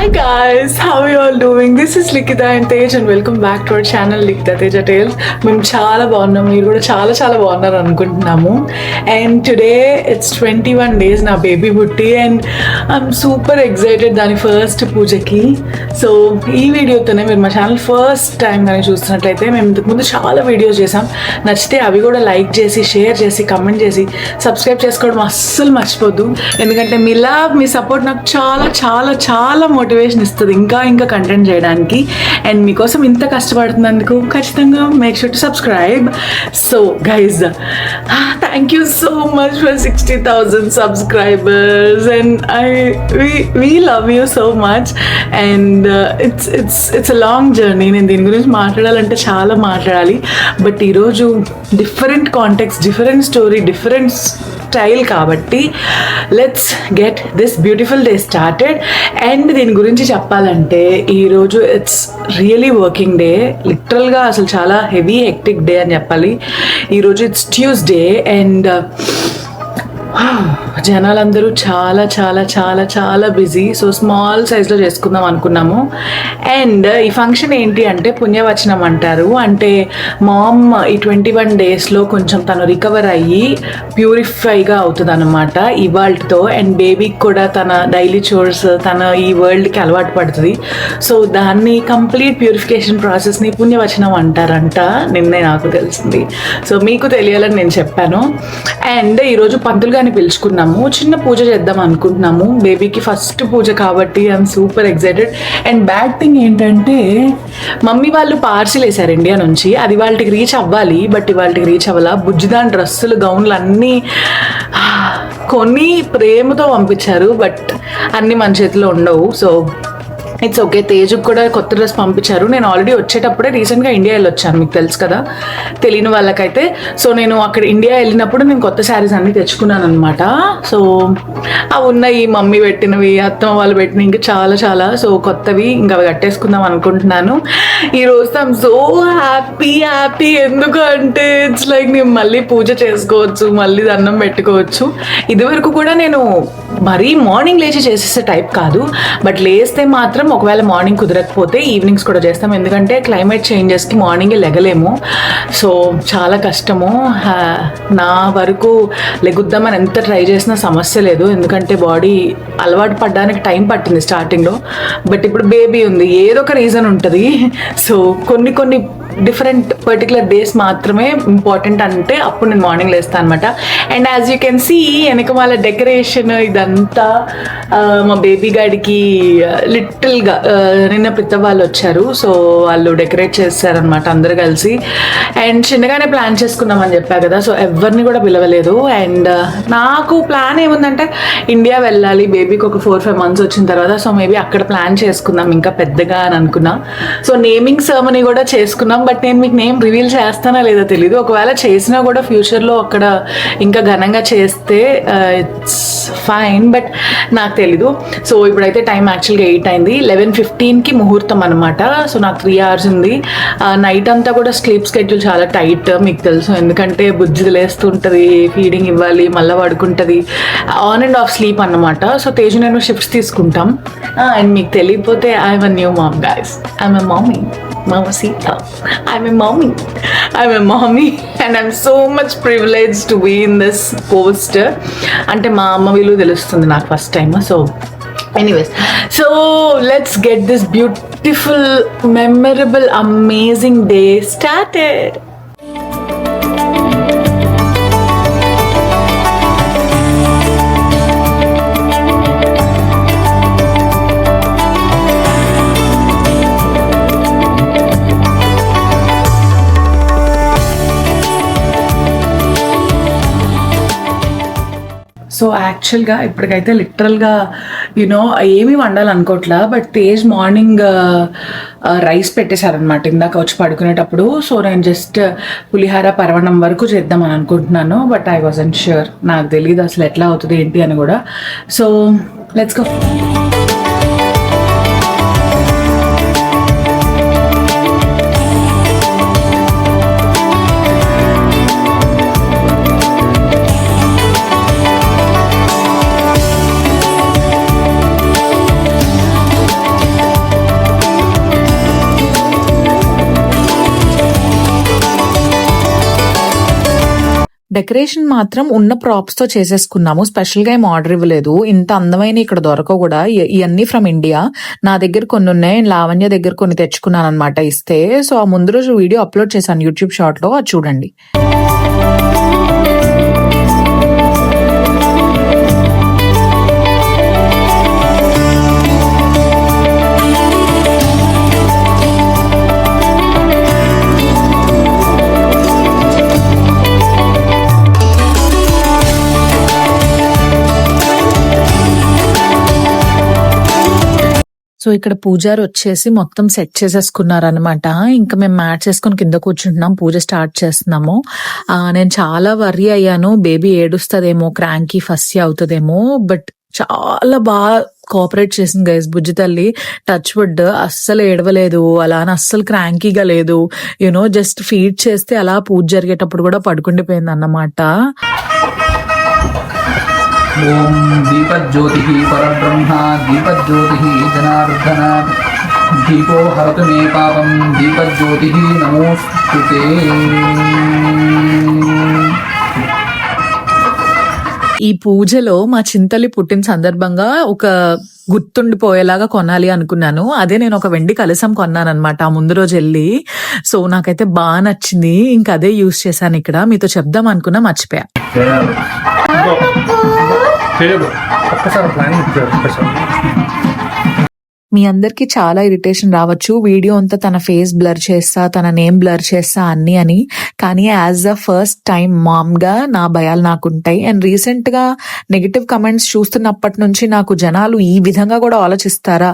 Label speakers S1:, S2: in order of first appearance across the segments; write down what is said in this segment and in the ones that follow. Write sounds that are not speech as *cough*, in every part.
S1: Hi guys, how are you all doing? This is Likita and Tej and welcome back to our channel Likita Teja Tales. మేము చాలా బాగున్నాం మీరు కూడా చాలా చాలా బాగున్నారు అనుకుంటున్నాము and today it's twenty one days నా బేబీ పుట్టి అండ్ ఐఎమ్ సూపర్ ఎక్సైటెడ్ దాని ఫస్ట్ పూజకి సో ఈ వీడియోతోనే మీరు మా ఛానల్ ఫస్ట్ టైం కానీ చూస్తున్నట్లయితే మేము ఇంతకుముందు చాలా వీడియోస్ చేసాం నచ్చితే అవి కూడా లైక్ చేసి షేర్ చేసి కమెంట్ చేసి సబ్స్క్రైబ్ చేసుకోవడం అస్సలు మర్చిపోద్దు ఎందుకంటే మీ లవ్ మీ సపోర్ట్ నాకు చాలా చాలా చాలా మోటివేషన్ ఇస్తుంది ఇంకా ఇంకా కంటెంట్ చేయడానికి. అండ్ మీకోసం ఇంత కష్టపడుతున్నందుకు ఖచ్చితంగా make sure to subscribe so guys thank you so much for sixty thousand subscribers and I we love you so much and it's it's it's a long journey నేను దీని గురించి మాట్లాడాలంటే చాలా మాట్లాడాలి. బట్ ఈరోజు different context different story different style కాబట్టి let's get this beautiful day started and దీని గురించి చెప్పాలంటే ఈరోజు ఇట్స్ రియలీ వర్కింగ్ డే లిటరల్గా అసలు చాలా హెవీ హెక్టిక్ డే అని చెప్పాలి. ఈరోజు ఇట్స్ ట్యూస్డే అండ్ జనాలందరూ చాలా చాలా చాలా చాలా బిజీ. సో స్మాల్ సైజ్లో చేసుకుందాం అనుకున్నాము. అండ్ ఈ ఫంక్షన్ ఏంటి అంటే పుణ్యవచనం అంటారు. అంటే మామ్ ఈ ట్వంటీ వన్ డేస్లో కొంచెం తను రికవర్ అయ్యి ప్యూరిఫైగా అవుతుంది అనమాట ఇవాల్ట్తో. అండ్ బేబీకి కూడా తన డైలీ చోర్స్ తన ఈ వరల్డ్కి అలవాటు పడుతుంది. సో దాన్ని కంప్లీట్ ప్యూరిఫికేషన్ ప్రాసెస్ని పుణ్యవచనం అంటారంట. నిన్నే నాకు తెలిసింది. సో మీకు తెలియాలని నేను చెప్పాను. అండ్ ఈరోజు పంతులు గారిని అనుకుంటున్నాము. చిన్న పూజ చేద్దాం అనుకుంటున్నాము. బేబీకి ఫస్ట్ పూజ కాబట్టి I'm super excited and bad thing ఏంటంటే మమ్మీ వాళ్ళు పార్సిల్ వేశారు ఇండియా నుంచి. అది వాళ్ళకి రీచ్ అవ్వాలి బట్ వాళ్ళకి రీచ్ అవ్వాలా? బుజ్జిదాన్ డ్రెస్సులు గౌన్లు అన్నీ కొన్ని ప్రేమతో పంపించారు బట్ అన్నీ మన చేతిలో ఉండవు. సో ఇట్స్ ఓకే తేజుకి కూడా కొత్త డ్రెస్ పంపించారు. నేను ఆల్రెడీ వచ్చేటప్పుడే రీసెంట్గా ఇండియా వెళ్ళొచ్చాను. మీకు తెలుసు కదా? తెలియని వాళ్ళకైతే. సో నేను అక్కడ ఇండియా వెళ్ళినప్పుడు నేను కొత్త శారీస్ అన్నీ తెచ్చుకున్నాను అనమాట సో అవి ఉన్నాయి మమ్మీ పెట్టినవి అత్తమ్మ వాళ్ళు పెట్టినవి ఇంకా చాలా చాలా. సో కొత్తవి ఇంకా అవి కట్టేసుకుందాం అనుకుంటున్నాను. ఈ రోజు ఐమ్ సో హ్యాపీ హ్యాపీ ఎందుకంటే ఇట్స్ లైక్ నేను మళ్ళీ పూజ చేసుకోవచ్చు మళ్ళీ దండం పెట్టుకోవచ్చు. ఇదివరకు కూడా నేను మరీ మార్నింగ్ లేచి చేసేసే టైప్ కాదు బట్ లేస్తే మాత్రం ఒకవేళ మార్నింగ్ కుదరకపోతే ఈవినింగ్స్ కూడా చేస్తాం. ఎందుకంటే క్లైమేట్ చేంజెస్కి మార్నింగే లెగలేము. సో చాలా కష్టము. నా వరకు లెగుద్దామని ఎంత ట్రై చేసినా సమస్య లేదు. ఎందుకంటే బాడీ అలవాటు పడడానికి టైం పట్టింది స్టార్టింగ్లో బట్ ఇప్పుడు బేబీ ఉంది. ఏదో ఒక రీజన్ ఉంటుంది. *laughs* సో కొన్ని కొన్ని డిఫరెంట్ పర్టికులర్ డేస్ మాత్రమే ఇంపార్టెంట్ అంటే అప్పుడు నేను మార్నింగ్ లేస్తాను అనమాట and as you can see వెనక వాళ్ళ డెకరేషన్ ఇదంతా మా బేబీ గాడికి లిటిల్గా నిన్న పిత్త వాళ్ళు వచ్చారు. సో వాళ్ళు డెకరేట్ చేస్తారనమాట అందరు కలిసి. అండ్ చిన్నగానే ప్లాన్ చేసుకున్నామని చెప్పా కదా సో ఎవరిని కూడా పిలవలేదు. అండ్ నాకు ప్లాన్ ఏముందంటే ఇండియా వెళ్ళాలి బేబీకి ఒక ఫోర్ ఫైవ్ మంత్స్ వచ్చిన తర్వాత సో మేబీ అక్కడ ప్లాన్ చేసుకుందాం ఇంకా పెద్దగా అని అనుకున్నా. సో నేమింగ్ సెరమనీ కూడా చేసుకున్నాం. బట్ నేను మీకు నేమ్ రివీల్ చేస్తానా లేదో తెలియదు ఒకవేళ చేసినా కూడా ఫ్యూచర్లో అక్కడ ఇంకా ఘనంగా చేస్తే ఇట్స్ ఫైన్ బట్ నాకు తెలీదు. సో ఇప్పుడైతే టైం యాక్చువల్గా ఎయిట్ అయింది. లెవెన్ ఫిఫ్టీన్కి ముహూర్తం అనమాట సో నాకు త్రీ అవర్స్ ఉంది. Uh, నైట్ అంతా కూడా స్లీప్ స్కెడ్యూల్ చాలా టైట్ మీకు తెలుసు. ఎందుకంటే బుజ్జి లేస్తుంటుంది ఫీడింగ్ ఇవ్వాలి మళ్ళీ పడుకుంటుంది. ఆన్ అండ్ ఆఫ్ స్లీప్ అన్నమాట. సో తేజు నేను షిఫ్ట్స్ తీసుకుంటాం. Uh, అండ్ మీకు తెలియకపోతే I'm a new mom guys I'm a mommy Mamacita. I'm a mommy. I'm a mommy and I'm so much privileged to be in this post. అంటే మా అమ్మ విలువ తెలుస్తుంది నాకు first time so anyways so let's get this beautiful memorable amazing day started so యాక్చువల్గా ఇప్పటికైతే లిటరల్గా you know ఏమీ వండాలనుకోవట్లా బట్ తేజ్ మార్నింగ్ రైస్ పెట్టేశారనమాట ఇందాక వచ్చి పడుకునేటప్పుడు. సో నేను జస్ట్ పులిహార పరవణం వరకు చేద్దామని అనుకుంటున్నాను బట్ ఐ వాజన్ ష్యూర్ నాకు తెలియదు అసలు ఎట్లా అవుతుంది ఏంటి అని కూడా. సో లెట్స్ గో డెకరేషన్ మాత్రం ఉన్న ప్రాప్స్తో చేసేసుకున్నాము. స్పెషల్గా ఏం ఆర్డర్ ఇవ్వలేదు. ఇంత అందమైన ఇక్కడ దొరకవు కూడా. ఇవన్నీ ఫ్రమ్ ఇండియా నా దగ్గర కొన్ని ఉన్నాయి. లావణ్య దగ్గర కొన్ని తెచ్చుకున్నాను అనమాట ఇస్తే. సో ఆ ముందు రోజు వీడియో అప్లోడ్ చేశాను యూట్యూబ్ షార్ట్లో. అది చూడండి. సో ఇక్కడ పూజారి వచ్చేసి మొత్తం సెట్ చేసేసుకున్నారనమాట ఇంకా మేము మ్యాట్ చేసుకొని కింద కూర్చుంటున్నాం. పూజ స్టార్ట్ చేస్తున్నాము. నేను చాలా వర్రీ అయ్యాను. బేబీ ఏడుస్తుందేమో క్రాంకీ ఫస్ట్ అవుతుందేమో బట్ చాలా బాగా కోఆపరేట్ చేసింది గైస్ బుజ్జి తల్లి టచ్ వుడ్ అస్సలు ఏడవలేదు. అలా అని అస్సలు క్రాంకీగా లేదు. యూనో జస్ట్ ఫీడ్ చేస్తే అలా పూజ జరిగేటప్పుడు కూడా పడుకుండిపోయింది అన్నమాట
S2: ఓం దీపజ్యోతి పరబ్రహ్మ దీపజ్యోతి జనార్దన దీపో హరతు మే పాపం దీపజ్యోతి నమోస్తుతే.
S1: ఈ పూజలో మా చింతలి పుట్టిన సందర్భంగా ఒక గుర్తుండిపోయేలాగా కొనాలి అనుకున్నాను. అదే నేను ఒక వెండి కలసం కొన్నాను అనమాట ఆ ముందు రోజు వెళ్ళి సో నాకైతే బాగా నచ్చింది. ఇంకా అదే యూస్ చేశాను ఇక్కడ. మీతో చెప్దాం అనుకున్నా మర్చిపోయా.
S2: ఒక్కసారి ఒక్కసారి.
S1: మీ అందరికి చాలా ఇరిటేషన్ రావచ్చు. వీడియో అంతా తన ఫేస్ బ్లర్ చేస్తా తన నేమ్ బ్లర్ చేస్తా అన్ని అని. కానీ యాజ్ ద ఫస్ట్ టైం మామ్గా నా భయాలు నాకుంటాయి. అండ్ రీసెంట్గా నెగిటివ్ కమెంట్స్ చూస్తున్నప్పటి నుంచి నాకు జనాలు ఈ విధంగా కూడా ఆలోచిస్తారా?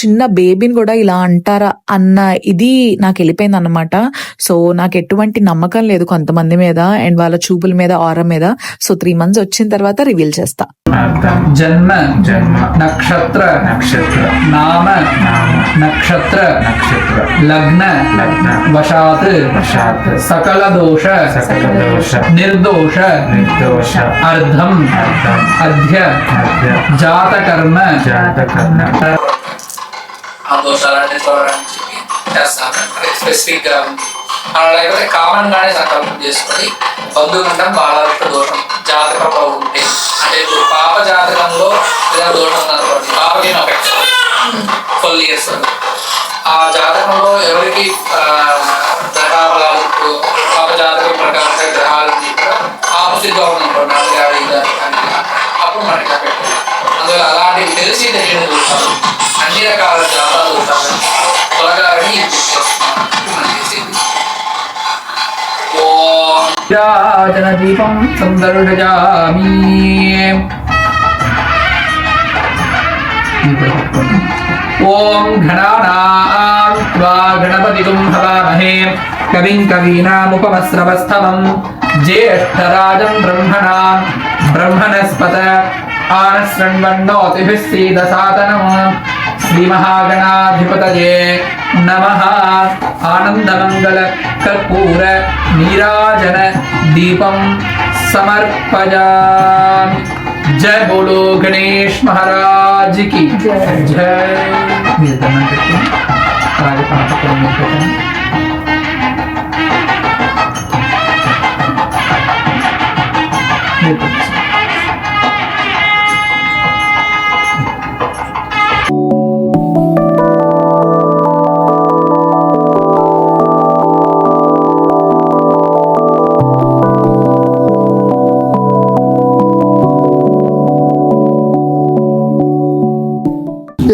S1: చిన్న బేబీని కూడా ఇలా అంటారా? అన్న ఇది నాకు వెళ్ళిపోయింది అనమాట సో నాకు ఎటువంటి నమ్మకం లేదు కొంతమంది మీద అండ్ వాళ్ళ చూపుల మీద ఆర మీద. సో త్రీ మంత్స్ వచ్చిన తర్వాత రివీల్ చేస్తా.
S2: జన్మ
S3: జన్మ
S2: నక్షత్ర
S3: నక్షత్ర
S2: నామ
S3: నామ
S2: నక్షత్ర
S3: నక్షత్ర
S2: లగ్న
S3: లగ్న
S2: వశాత్
S3: వశాత్
S2: సకల దోష
S3: సకల దోష
S2: నిర్దోష
S3: నిర్దోష
S2: అర్ధం
S3: అర్థం
S2: అధ్య
S3: మధ్య
S2: జాతకర్మ
S3: జాతకర్ణ
S4: ఆ దోషాలన్నీ తొలగడానికి చెప్పి చేస్తాను అంటే స్పెసిఫిక్ గా అలా లేకపోతే కామన్ గానే సంకల్పం చేసుకొని బంధుగండం బాలవృష్ట దోషం జాతకంలో ఉంటే అంటే ఇప్పుడు పాప జాతకంలో ఏదైనా దోషం ఉందనుకోండి. పాపకి ఫుల్ ఇయర్స్ ఆ జాతకంలో ఎవరికి గ్రహాలు పాప జాతకం ప్రకారంగా గ్రహాలు ఆపోజిట్గా ఉందనుకోండి. నాలుగు యాభై అప్పుడు మనకి ఎఫెక్ట్ అందువల్ల అలాంటివి తెలిసి తెలియని చూస్తాను అన్ని రకాల జాతాలు దోషాలు. తొలగాలని అని పూజ
S2: राजनदीपं सन्दर्शयामि ॐ घणानां त्वा गणपतिं हवामहे कविं कवीनामुपमस्रवस्तमं ज्येष्ठराजं ब्रह्मणां ब्रह्मणस्पत आनसृण्वन्नोतिभिः सीदसातनम्। श्रीमहागणाधिपतये नमः। मंगल कर्पूर नीराजन दीपं समर्पयामि। जय बोलो गणेश महाराज की जय। जय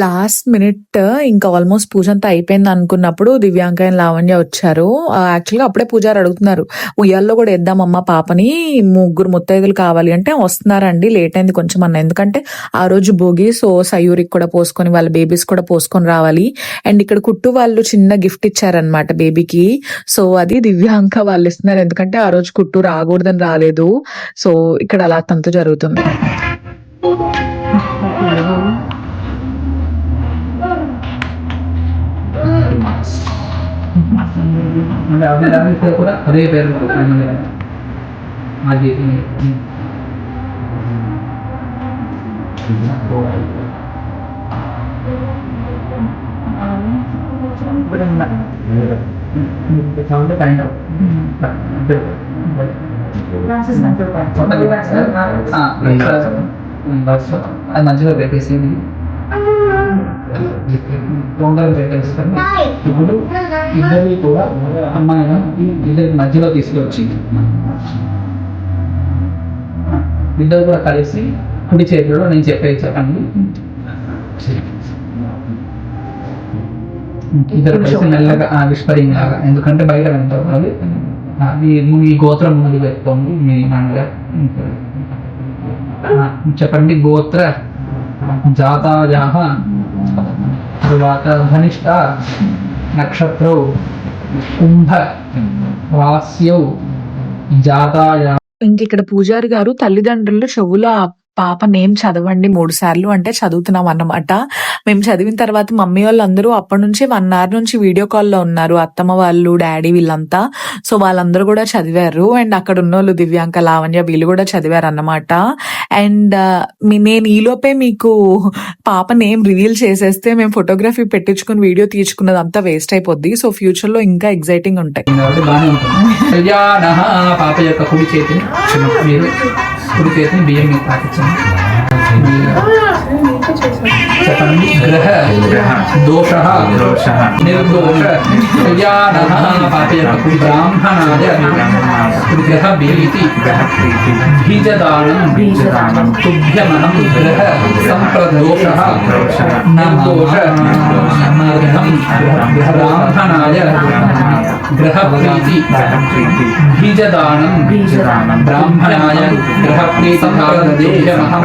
S1: లాస్ట్ మినిట్ ఇంకా ఆల్మోస్ట్ పూజ అంతా అయిపోయింది అనుకున్నప్పుడు దివ్యాంక అండ్ లావణ్య వచ్చారు. యాక్చువల్గా అప్పుడే పూజారు అడుగుతున్నారు ఉయ్యాల్లో కూడా వేద్దామమ్మ పాపని ముగ్గురు ముత్తైదులు కావాలి అంటే వస్తున్నారండి లేట్ అయింది కొంచెం అన్న. ఎందుకంటే ఆ రోజు భోగి సో సయూరికి కూడా పోసుకొని వాళ్ళ బేబీస్ కూడా పోసుకొని రావాలి. అండ్ ఇక్కడ కుట్టు వాళ్ళు చిన్న గిఫ్ట్ ఇచ్చారనమాట బేబీకి. సో అది దివ్యాంక వాళ్ళు ఇస్తున్నారు ఎందుకంటే ఆ రోజు కుట్టు రాకూడదని రాలేదు. సో ఇక్కడ అలా తంతు జరుగుతుంది.
S2: అంటే అదే దానికి కూడా అదే పేరు ఉంటుంది. అది సౌండ్ కైండ్ ఆఫ్ తొందరగా పెట్టేస్తాను ఇప్పుడు ఇద్దరిని కూడా అమ్మాయిని ఇద్దరి మధ్యలో తీసుకొచ్చి ఇద్దరు కూడా కలిసి కుడి చేతిలో నేను చెప్పేది చెప్పండి. ఇద్దరు కలిసి మెల్లగా విస్పరింగ్ లాగా ఎందుకంటే బయట వింటారు అది ఈ గోత్రం ముందు పెట్టుకోండి మీ నాన్నగా. చెప్పండి గోత్ర జాతాజాహ తరువాత ధనిష్ట నక్షత్రౌ కుంభ రాస్యౌ జాతాయా.
S1: ఇంక ఇక్కడ పూజారి గారు తల్లిదండ్రులు చెవుల పాప నేమ్ చదవండి మూడు సార్లు అంటే చదువుతున్నాం అన్నమాట. మేము చదివిన తర్వాత మమ్మీ వాళ్ళందరూ అప్పటి నుంచి వన్ అవర్ నుంచి వీడియో కాల్లో ఉన్నారు. అత్తమ్మ వాళ్ళు డాడీ వీళ్ళంతా. సో వాళ్ళందరూ కూడా చదివారు. అండ్ అక్కడ ఉన్న వాళ్ళు దివ్యాంక లావణ్య వీళ్ళు కూడా చదివారు అన్నమాట అండ్ నేను ఈలోపే మీకు పాప నేమ్ రివీల్ చేసేస్తే మేము ఫోటోగ్రఫీ పెట్టించుకుని వీడియో తీర్చుకున్నది అంతా వేస్ట్ అయిపోద్ది. సో ఫ్యూచర్లో ఇంకా ఎగ్జైటింగ్ ఉంటాయి.
S2: పాప యొక్క కుడి చేతిని మీరు కుడి చేతిని బియ్యం మీద दोषः निर्दोष कल्याणः
S3: ब्राह्मणाय
S2: गृह
S3: भीति
S2: बीजदानं बीजदानं तुभ्यमहं गृह सम्प्रदोषः निर्दोष मर्धं ब्राह्मणाय गृहप्रीति
S3: बीजदानं बीजदानं
S2: ब्राह्मणाय
S3: गृहप्रीतिभावदेशमहं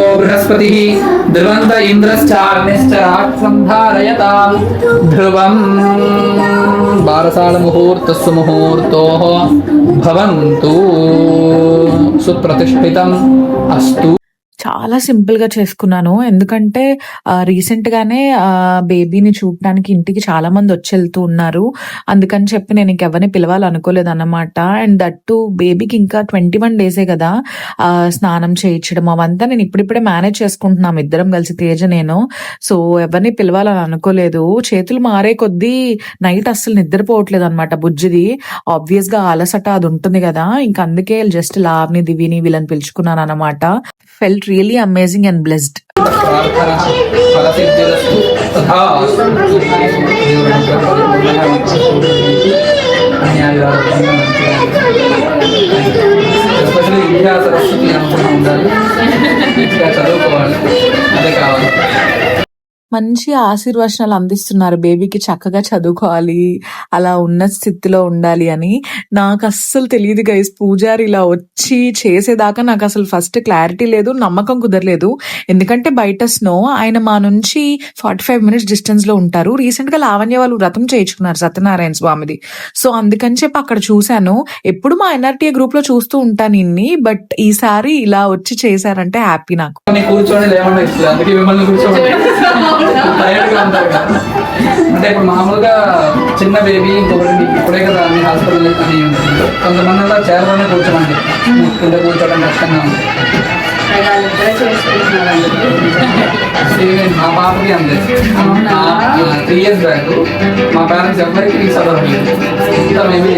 S2: బృహస్పతి ధ్రువంత ఇంద్రశ్చాగ్నిశ్చ ధ్రువం బారసాల ముహూర్తస్సు ముహూర్తో భవంతు సుప్రతిష్ఠితం అస్తు
S1: చాలా సింపుల్గా చేసుకున్నాను. ఎందుకంటే రీసెంట్గానే బేబీని చూడటానికి ఇంటికి చాలా మంది వచ్చి వెళ్తూ ఉన్నారు. అందుకని చెప్పి నేను ఇంకెవరిని పిలవాలనుకోలేదు అనమాట అండ్ దట్టు బేబీకి ఇంకా ట్వంటీ వన్ డేసే కదా స్నానం చేయించడం అవంతా నేను ఇప్పుడిప్పుడే మేనేజ్ చేసుకుంటున్నాం. ఇద్దరం కలిసి తేజ నేను. సో ఎవరిని పిలవాలని అనుకోలేదు. చేతులు మారే కొద్దీ నైట్ అస్సలు నిద్రపోవట్లేదు అనమాట బుజ్జిది ఆబ్వియస్గా అలసట అది ఉంటుంది కదా. ఇంకా అందుకే జస్ట్ లావ్ని దివిని వీళ్ళని పిలుచుకున్నాను అనమాట felt really amazing and blessed
S2: ప్రార్థన ఫలసిద్ధిరస్తు తథాస్తు. ఎస్పెషల్లీ విద్యా సరస్వతి అనుకుని ఉండాలి విద్యా చదువుకోవాలి అదే కావాలి
S1: మంచి ఆశీర్వచనాలు అందిస్తున్నారు. బేబీకి చక్కగా చదువుకోవాలి అలా ఉన్న స్థితిలో ఉండాలి అని. నాకు అస్సలు తెలియదు గైస్ పూజారి ఇలా వచ్చి చేసేదాకా నాకు అసలు ఫస్ట్ క్లారిటీ లేదు నమ్మకం కుదరలేదు. ఎందుకంటే బయట స్నో ఆయన మా నుంచి ఫార్టీ ఫైవ్ మినిట్స్ డిస్టెన్స్లో ఉంటారు. రీసెంట్గా లావణ్య వాళ్ళు వ్రతం చేయించుకున్నారు సత్యనారాయణ స్వామిది. సో అందుకని చెప్పి అక్కడ చూశాను. ఎప్పుడు మా ఎన్ఆర్టీఏ గ్రూప్లో చూస్తూ ఉంటాను ఇన్ని బట్ ఈసారి ఇలా వచ్చి చేశారంటే హ్యాపీ నాకు.
S2: కూర్చోండి అందుకే మిమ్మల్ని కూర్చోండి అంటే ఇప్పుడు మామూలుగా చిన్న బేబీ ఇంకొకటి ఇప్పుడే కదా అన్ని హాస్పిటల్ అని కొంతమంది అలా చైర్లోనే కూర్చోమండి. కింద కూర్చోవడం కష్టంగా ఉంది మా పాపకి అంతే. త్రీ ఇయర్స్ బ్యాక్ మా పేరెంట్స్ ఎవరికి చదవలేదు ఇంత మేబీ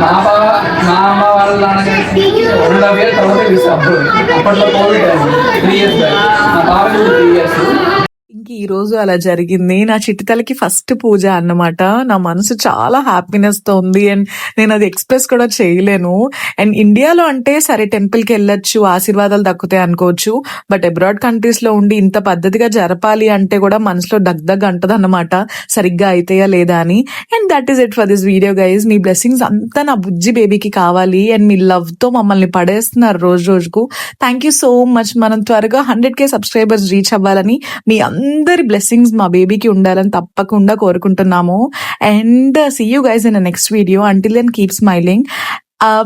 S2: మా బా మా అమ్మ వాళ్ళ నాన్నగారికి రెండు వేల తర్వాత అప్పుడు అప్పట్లో కోవిడ్ త్రీ ఇయర్స్ బ్యాక్ మా బాబు త్రీ ఇయర్స్
S1: ఇంక ఈ రోజు అలా జరిగింది. నా చిట్టితలకి ఫస్ట్ పూజ అన్నమాట. నా మనసు చాలా హ్యాపీనెస్తో ఉంది. అండ్ నేను అది ఎక్స్ప్రెస్ కూడా చేయలేను. అండ్ ఇండియాలో అంటే సరే టెంపుల్కి వెళ్ళొచ్చు ఆశీర్వాదాలు దక్కుతాయి అనుకోవచ్చు. బట్ అబ్రాడ్ కంట్రీస్లో ఉండి ఇంత పద్ధతిగా జరపాలి అంటే కూడా మనసులో దగ్ దగ్ అంటది అనమాట సరిగ్గా అయితాయా లేదా అని. And that is it for this video guys me blessings అంతా నా బుజ్జి బేబీకి కావాలి. అండ్ మీ లవ్తో మమ్మల్ని పడేస్తున్నారు రోజు రోజుకు. థ్యాంక్ యూ సో మచ్ మనం త్వరగా హండ్రెడ్ కే సబ్స్క్రైబర్స్ రీచ్ అవ్వాలని మీ అందరూ బ్లెస్సింగ్స్ మా బేబీకి ఉండాలని తప్పకుండా కోరుకుంటున్నాము. And see you guys in next video until then keep smiling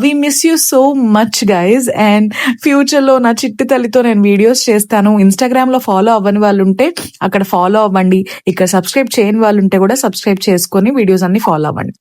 S1: we miss you so much guys and ఫ్యూచర్లో నా చిట్టి తల్లితో నేను వీడియోస్ చేస్తాను. ఇన్స్టాగ్రామ్లో ఫాలో అవ్వని వాళ్ళు ఉంటే అక్కడ ఫాలో అవ్వండి. ఇక్కడ సబ్స్క్రైబ్ చేయని వాళ్ళు ఉంటే కూడా సబ్స్క్రైబ్ చేసుకొని వీడియోస్ అన్ని ఫాలో అవ్వండి.